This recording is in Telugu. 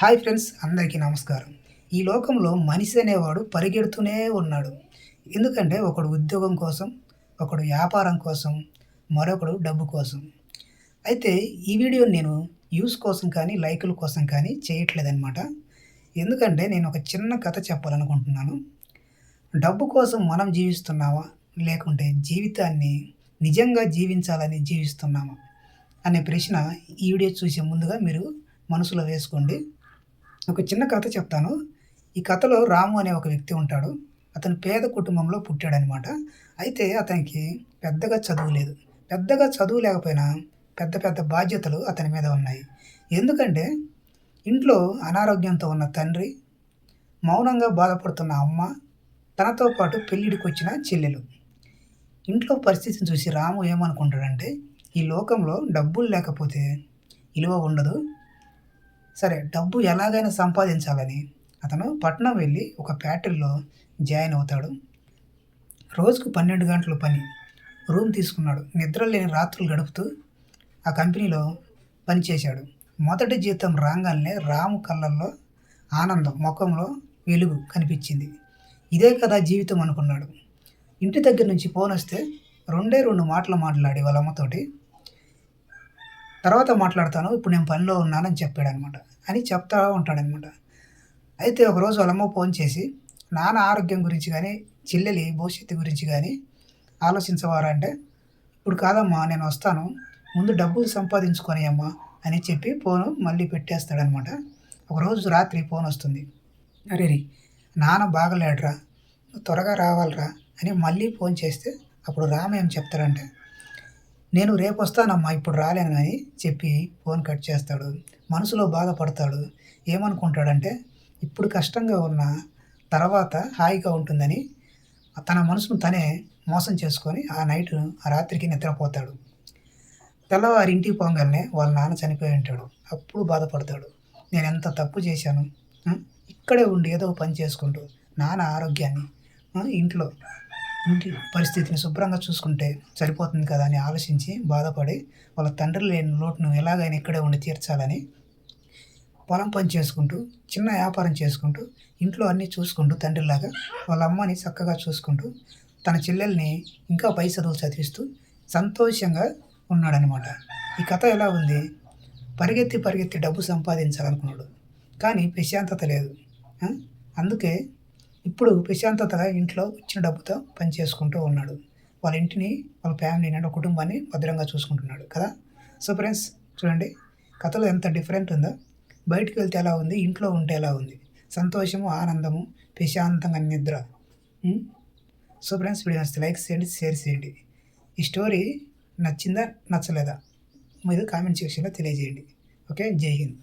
హాయ్ ఫ్రెండ్స్ అందరికీ నమస్కారం. ఈ లోకంలో మనిషి అనేవాడు పరిగెడుతూనే ఉన్నాడు. ఎందుకంటే ఒకడు ఉద్యోగం కోసం ఒకడు వ్యాపారం కోసం మరొకడు డబ్బు కోసం. అయితే ఈ వీడియో నేను యూస్ కోసం కానీ లైకుల కోసం కానీ చేయట్లేదన్నమాట. ఎందుకంటే నేను ఒక చిన్న కథ చెప్పాలనుకుంటున్నాను. డబ్బు కోసం మనం జీవిస్తున్నామా? లేకుంటే జీవితాన్ని నిజంగా జీవించాలని జీవిస్తున్నామా? అనే ప్రశ్న ఈ వీడియో చూసే ముందుగా మీరు మనసులో వేసుకోండి. ఒక చిన్న కథ చెప్తాను. ఈ కథలో రాము అనే ఒక వ్యక్తి ఉంటాడు. అతను పేద కుటుంబంలో పుట్టాడనమాట. అయితే అతనికి పెద్దగా చదువు లేదు. పెద్దగా చదువు లేకపోయినా పెద్ద పెద్ద బాధ్యతలు అతని మీద ఉన్నాయి. ఎందుకంటే ఇంట్లో అనారోగ్యంతో ఉన్న తండ్రి మౌనంగా బాధపడుతున్న అమ్మ తనతో పాటు పెళ్ళిడికి వచ్చిన చెల్లెలు. ఇంట్లో పరిస్థితిని చూసి రాము ఏమనుకుంటాడంటే ఈ లోకంలో డబ్బులు లేకపోతే విలువ ఉండదు. సరే డబ్బు ఎలాగైనా సంపాదించాలని. అతను పట్నం వెళ్ళి ఒక ఫ్యాక్టరీలో జాయిన్ అవుతాడు. రోజుకు పన్నెండు గంటల పని. రూమ్ తీసుకున్నాడు. నిద్ర లేని రాత్రులు గడుపుతూ ఆ కంపెనీలో పనిచేశాడు మొదటి జీతం రాగానే రాము కళ్ళల్లో ఆనందం ముఖంలో వెలుగు కనిపించింది. ఇదే కదా జీవితం అనుకున్నాడు. ఇంటి దగ్గర నుంచి ఫోన్ వస్తే రెండే రెండు మాటలు మాట్లాడి వాళ్ళ అమ్మతోటి తర్వాత మాట్లాడతాను ఇప్పుడు నేను పనిలో ఉన్నానని చెప్పాడు అనమాట అని చెప్తా ఉంటాడనమాట. అయితే ఒకరోజు వాళ్ళమ్మ ఫోన్ చేసి నాన్న ఆరోగ్యం గురించి కానీ చెల్లెలి భవిష్యత్తు గురించి కానీ ఆలోచించవారా అంటే ఇప్పుడు కాదమ్మా నేను వస్తాను. ముందు డబ్బులు సంపాదించుకొని అమ్మా అని చెప్పి ఫోను మళ్ళీ పెట్టేస్తాడనమాట. ఒకరోజు రాత్రి ఫోన్ వస్తుంది. అరే నాన్న బాగలేడరా. నువ్వు త్వరగా రావాలిరా అని మళ్ళీ ఫోన్ చేస్తే అప్పుడు రామ ఏం చెప్తాడంటే నేను రేపు వస్తానమ్మా ఇప్పుడు రాలేను అని చెప్పి ఫోన్ కట్ చేస్తాడు. మనసులో బాధపడతాడు. ఏమనుకుంటాడంటే ఇప్పుడు కష్టంగా ఉన్న తర్వాత హాయిగా ఉంటుందని తన మనసును తనే మోసం చేసుకొని ఆ నైట్ ఆ రాత్రికి నిద్రపోతాడు. తెల్లవారి ఇంటికి పోగానే వాళ్ళ నాన్న చనిపోయి ఉంటాడు. అప్పుడు బాధపడతాడు. నేను ఎంత తప్పు చేశాను? ఇక్కడే ఉండి ఏదో పని చేసుకుంటూ నాన్న ఆరోగ్యాన్ని ఇంట్లో ఇంటి పరిస్థితిని శుభ్రంగా చూసుకుంటే సరిపోతుంది కదా అని ఆలోచించి బాధపడి వాళ్ళ తండ్రి లేని లోటును ఎలాగైనా ఇక్కడే ఉండి తీర్చాలని పొలం పని చేసుకుంటూ చిన్న వ్యాపారం చేసుకుంటూ ఇంట్లో అన్నీ చూసుకుంటూ తండ్రిలాగా వాళ్ళ అమ్మని చక్కగా చూసుకుంటూ తన చెల్లెల్ని ఇంకా పై చదువులు చదివిస్తూ సంతోషంగా ఉన్నాడనమాట ఈ కథ ఎలా ఉంది? పరిగెత్తి పరిగెత్తి డబ్బు సంపాదించాలనుకున్నాడు. కానీ ప్రశాంతత లేదు. అందుకే ఇప్పుడు ప్రశాంతతగా ఇంట్లో ఇచ్చిన డబ్బుతో పని చేసుకుంటూ ఉన్నాడు. వాళ్ళ ఇంటిని వాళ్ళ ఫ్యామిలీని వాళ్ళ కుటుంబాన్ని భద్రంగా చూసుకుంటున్నాడు కదా? సో ఫ్రెండ్స్ చూడండి కథలో ఎంత డిఫరెంట్ ఉందో. బయటికి వెళ్తే ఎలా ఉంది? ఇంట్లో ఉంటే ఎలా ఉంది? సంతోషము ఆనందము ప్రశాంతంగా నిద్ర. సో ఫ్రెండ్స్ వీడియో నచ్చితే లైక్ చేయండి షేర్ చేయండి. ఈ స్టోరీ నచ్చిందా నచ్చలేదా? మీరు కామెంట్ సెక్షన్లో తెలియజేయండి. ఓకే? జై హింద్.